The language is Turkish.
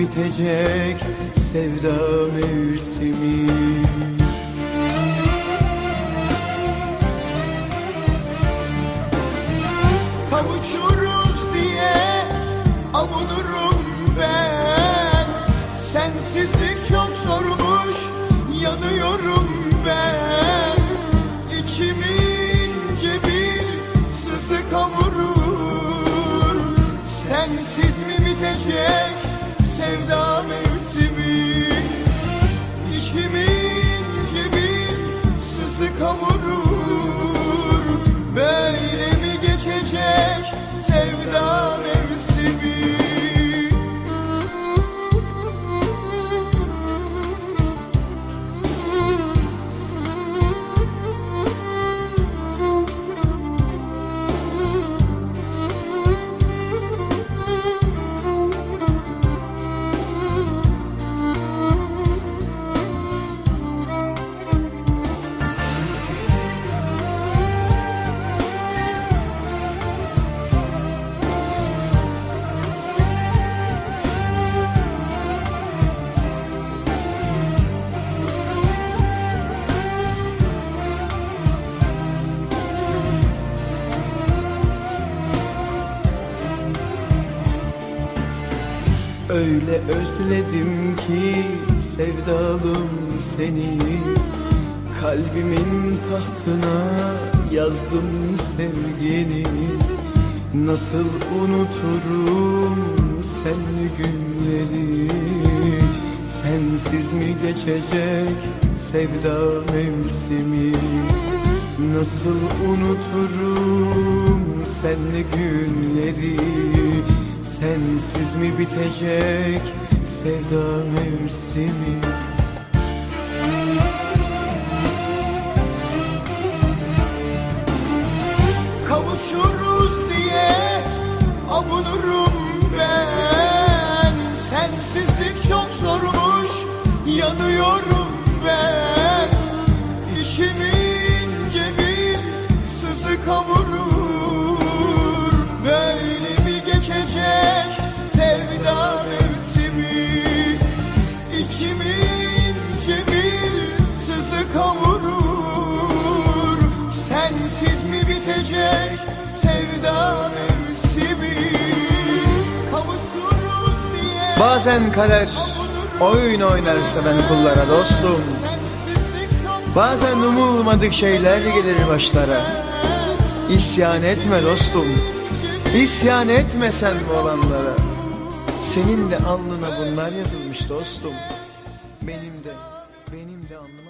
bitecek sevda mevsimi. Kavuşuruz diye avunurum ben. Sensizlik çok zormuş yanıyorum ben. İçimi ince bir sızı kavurur Öyle özledim ki sevdalım seni. Kalbimin tahtına yazdım sevgini. Nasıl unuturum senli günleri? Sensiz mi geçecek sevda mevsimi? Nasıl unuturum senli günleri Sensiz mi bitecek sevda mevsimi? Kavuşuruz diye avunurum ben. Sensizlik çok zormuş yanıyorum ben. İşimi Bazen kader oyun oynar seven kullara dostum. Bazen umulmadık şeyler gelir başlara. İsyan etme dostum. İsyan etme sen bu olanlara. Senin de alnına bunlar yazılmış dostum. Benim de benim de alnıma